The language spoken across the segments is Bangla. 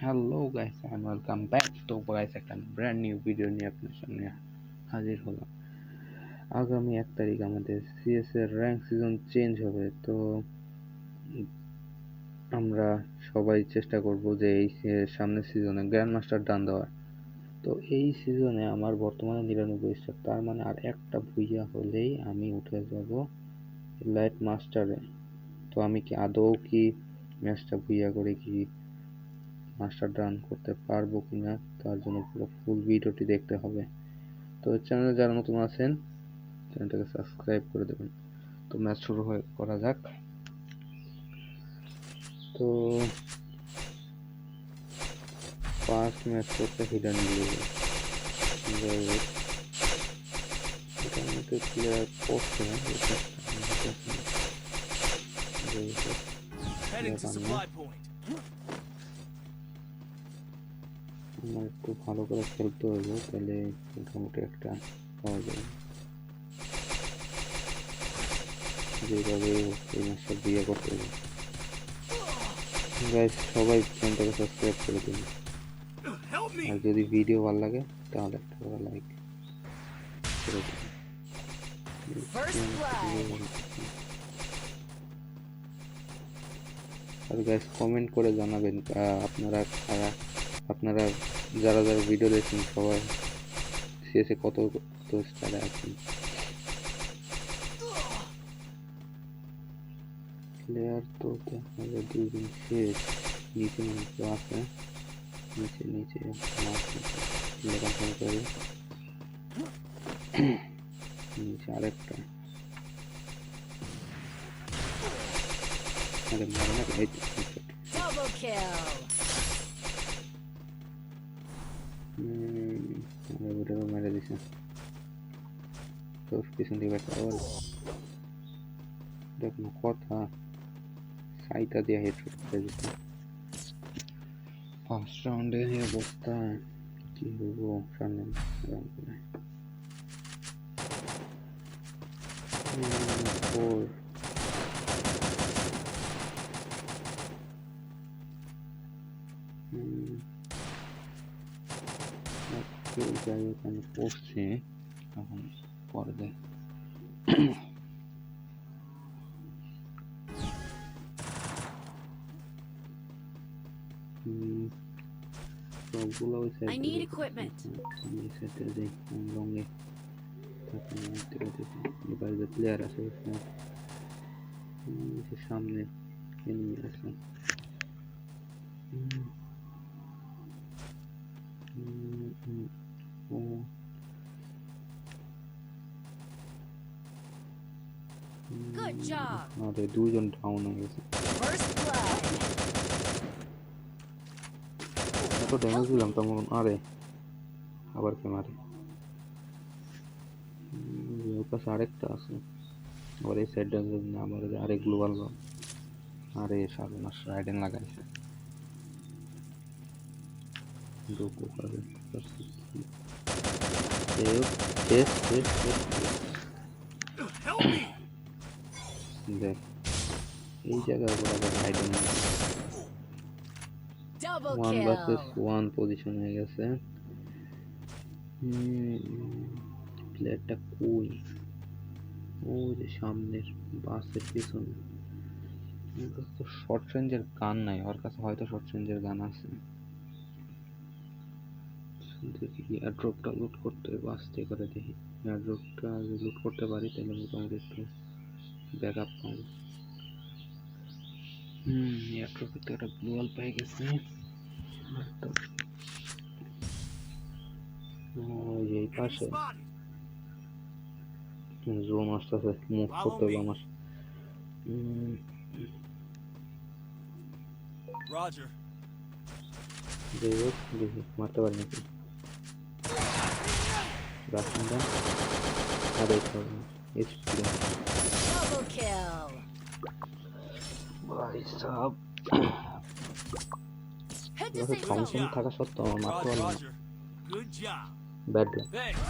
Hello guys and welcome back তো গাইস একটা ব্র্যান্ড নিউ ভিডিও নিয়ে আপনার সামনে হাজির হলাম। আগামী এক তারিখ আমাদের সিএস এর র্যাঙ্ক সিজন চেঞ্জ হবে, তো আমরা সবাই চেষ্টা করব যে এই সামনের সিজনে গ্র্যান্ড মাস্টার ডান দেওয়ার। তো এই সিজনে আমার বর্তমানে নিরানব্বই স্টার তার মানে আর একটা ভুইয়া হলেই আমি উঠে যাব লাইট মাস্টারে তো আমি কি আদৌ কি ম্যাচটা ভুইয়া করে কি মাস্টার ডান করতে পারব কিনা, তার জন্য পুরো ফুল ভিডিওটি দেখতে হবে। তো চ্যানেলে যারা নতুন আছেন চ্যানেলটাকে সাবস্ক্রাইব করে দেবেন। তো ম্যাচ শুরু হয়ে, করা যাক। তো ফার্স্ট ম্যাচ করতে হিডেন হোক প্লেয়ার পড়ছে না. আমার একটু ভালো করে খেলতে হবে তাহলে মোটামুটি একটা পাওয়া যাবে। যেভাবে এই ম্যাচটা বিয়ে করতে হবে। গাইস সবাই চ্যানেলটাকে সাবস্ক্রাইব করে দিন। আর যদি ভিডিও ভালো লাগে তাহলে একটা করে লাইক করে দিন। আর গাইস কমেন্ট করে জানাবেন আপনারা কারা আপনারা যারা যারা ভিডিও দেখছেন সবাই শেষে কত কত স্টারে আছেন? প্লেয়ার তো যায় দুদিন শেষ। নিচে কেউ আছে? নিচে নিচে লেখাপড়া করে নিচে আরেকটা। আরে মারে তো, তো। ওটাও মেরে দিছে তোর পিছন দিকে একটা আবার এটা কোনো কথা সাইটা দিয়ে হেডশট করে দিছে ফার্স্ট রাউন্ডে এই অবস্থা কি হব সামনে রাউন্ডে ফোর ওকে যাই হোক আমি পড়ছি এখন পরে দেখ হুম, সবগুলো ওই I সাইডে need equipment. আমি এই সাইডে যাই আমি লঙ্গে এবার যে প্লেয়ার আছে ওখানে হুম, যে সামনে এনিমি আছে Good job. আরে দুজন ডাউন হয়ে গেছে First blood. এত ড্যামেজ দিলাম তখন আরে আবার কে মারে উম, ওর কাছে আরেকটা আছে আবার এই সাইড না আমার আরেক গ্লোবাল আরে সর্বনাশ রাইডেন লাগাইছে ঢুকো পাবে শেষ শেষ শেষ Help me! দেখ এই জায়গায় ওরা আবার রাইডেন ওয়ান ভার্সেস ওয়ান পজিশন হয়ে গেছে। প্লেয়ারটা কই? ওই যে সামনের বাসের পিছনে। ওর কাছে তো শর্ট রেঞ্জের গান নাই ওর কাছে হয়তো শর্ট রেঞ্জের গান আছে। দেখি এয়ারড্রপটা লুট করতে বাঁচতে করে দেখি। এয়ারড্রপটা যদি লুট করতে পারি তাহলে মোটামুটি একটু ব্যাক আপ পাবো হুম এয়ারড্রপের তো একটা গ্লোয়াল পেয়ে গেছে একটা ওই যে এই পাশে Spotted. জোন আসতেছে মুভ করতে হবে আমার উম, Roger. যাই হোক দেখি মারতে পারি নাকি রাখুন দেন আর এই এইচপি Double kill. ভাই সাব safe থমসন থাকা সত্ত্বেও. Bad Thanks.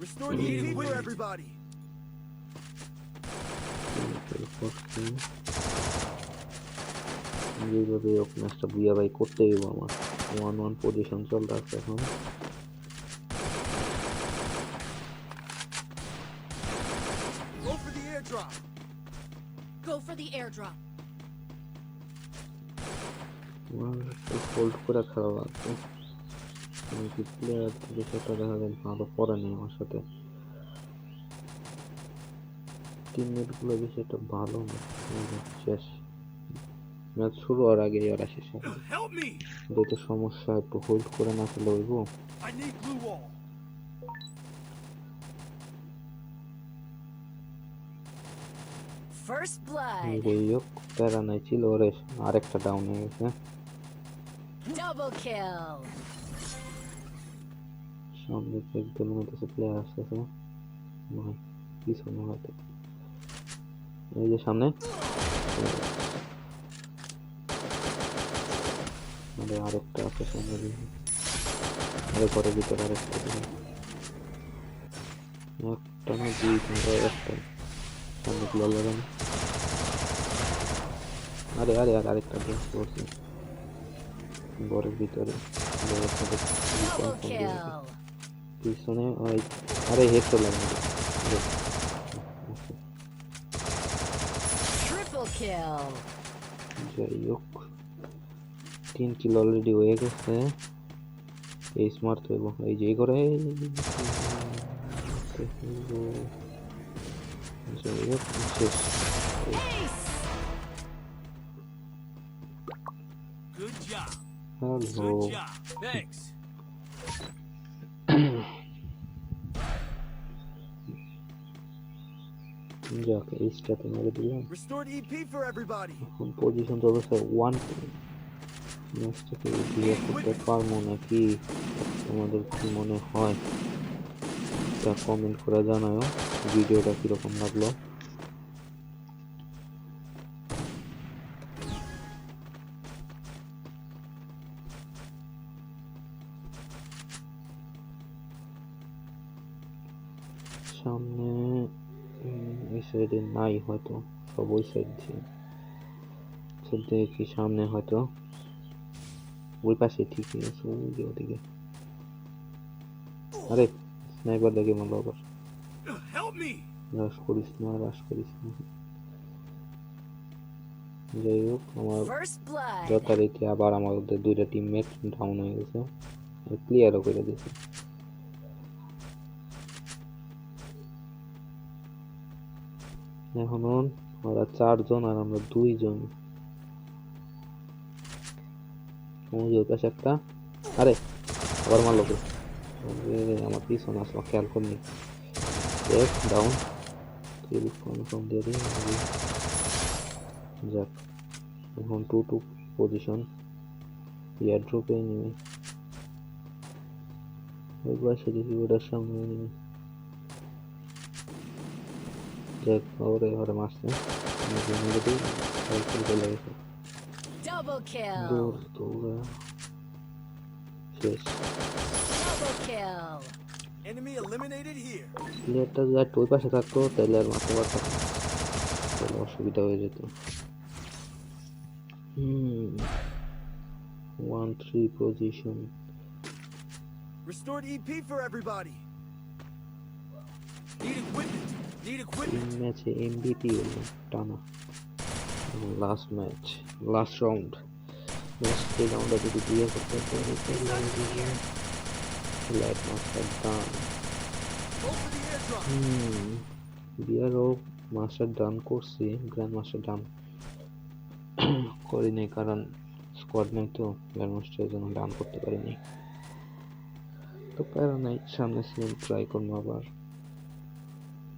Restore the heating for everybody. যেভাবে হোক ম্যাচটা বুয়া ভাই করতেই হইব আমার ওয়ান ওয়ান পজিশন চলতে আছে এখন করে খেলা লাগবে আমি কি প্লেয়ার বিষয়টা দেখা যায় ভালো করে নেই আমার সাথে। টিমমেটগুলো বিষয়টা ভালো না শেষ। ম্যাচ শুরু হওয়ার আগে ওরা শেষ হবে। Help সমস্যা একটু হোল্ড করে না খেলে হইব. যাই হোক প্যারা নাই ছিল ওরে আরেকটা ডাউন হয়ে গেছে। Double kill. সামনে একদম মনে হচ্ছে প্লেয়ার আসতেছে নয় পিছনে হয়তো এই যে সামনে আরে আরেকটা আছে সামনে দিকে আরে ঘরের ভিতরে আরেকটা দিকে একটা না দুই তিনটা একটা সামনে গুলো লাগান আরে আরে আর আরেকটা ড্রেস করছি ঘরের ভিতরে ঘরের সাথে Double kill. পিছনে ওই আরে হেড চলে গেছে Triple kill. যাই হোক তিন কিলো অলরেডি হয়ে গেছে এই স্মার্ট হইব এই যে এই করে যাই হোক শেষ Ace. Good job. Hello Good job. Thanks. যাক এইচটাতে মেরে দিলাম Restored EP for everybody. এখন পজিশন চলছে ওয়ান ম্যাচটাকে বিয়ে করতে পারব নাকি তোমাদের কি মনে হয় তা কমেন্ট করে জানাও ভিডিওটা কীরকম লাগল সাইডে নাই হয়তো সব ওই সাইড দিয়ে দেখি সামনে হয়তো? ওই পাশে ঠিকই আছে ওই ওদিকে। আরে স্নাইপার দেখে মারলো আবার! রাশ করিস না রাশ করিস না। যাই হোক আমার. যথারীতি আবার আমাদের দুইটা টিমমেট ডাউন হয়ে গেছে। ক্লিয়ারও করে দিয়েছে। এখন ওরা চারজন আর আমরা দুইজন। ওই পাশে একটা। আরে, আবার মারলো আমার পিছনে আসলো, খেয়াল করিনি ডাউন কিল কনফার্ম দিয়ে দিই যাক, এখন টু টু পজিশন এয়ার ড্রপে নেমে ওই পাশে দেখি ওটার সামনে নেমে যাক ওরে ওরে মারছে মেরে মেরে দিই সাইকেল চলে গেছে Double kill. দৌড় দৌড়া শেষ Double kill. Enemy eliminated here. প্লেয়ারটা যদি আর ওই পাশে থাকতো তাহলে আর মারতে পারতাম না। তাহলে অসুবিধা হয়ে যেত হুম one three position Restored EP for everybody. তিন. ম্যাচে এমবিপি হলো টানা। Last match last round last এই রাউন্ডটা যদি দিয়ে করতে পারি লাইট মাস্টার ডান বিয়ারও মাস্টার ডান করছি গ্র্যান্ড মাস্টার ডান করি নাই কারণ স্কোয়াড নেই তো গ্র্যান্ড মাস্টারের জন্য ডান করতে পারিনি। তো প্যারা নাই সামনে সিএম ট্রাই করব আবার।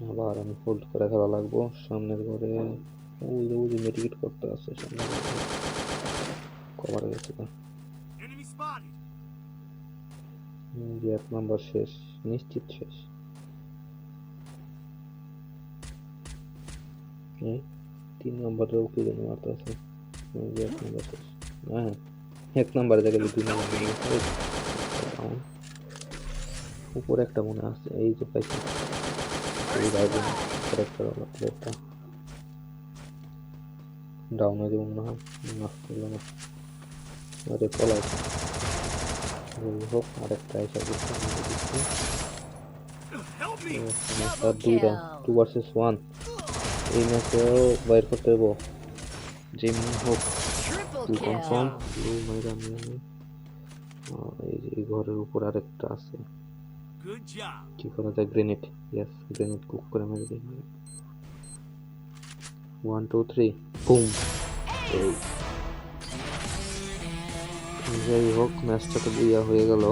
আবার আমি হোল্ড করে খেলা লাগবো সামনের ঘরে ওই যে ওই যে মেডিকেট করতে আছে সামনে কভার গেছে যে এক নাম্বার শেষ নিশ্চিত শেষ তিন নম্বরেও কি জানি মারতে আছে ওই এক নাম্বার শেষ হ্যাঁ এক নাম্বারে দেখে দুই নাম্বার। উপরে একটা মনে আছে এই যে পাইছি প্লেটটা ডাউন হয়ে যাব মনে হয়। না হলো না। আরে পলাই যাই হোক আরেকটা এসে টু ভার্সেস ওয়ান এই ম্যাচেও বাইর করতে হব যেমনি হোক। টু কনফার্ম এই ঘরের উপর আরেকটা আছে। Good job. করা যায় গ্রেনেড ইয়েস গ্রেনেড কুক করে মেরে দিই ওয়ান টু থ্রি বুম যাই হোক ম্যাচটা তো বুইয়া হয়ে গেল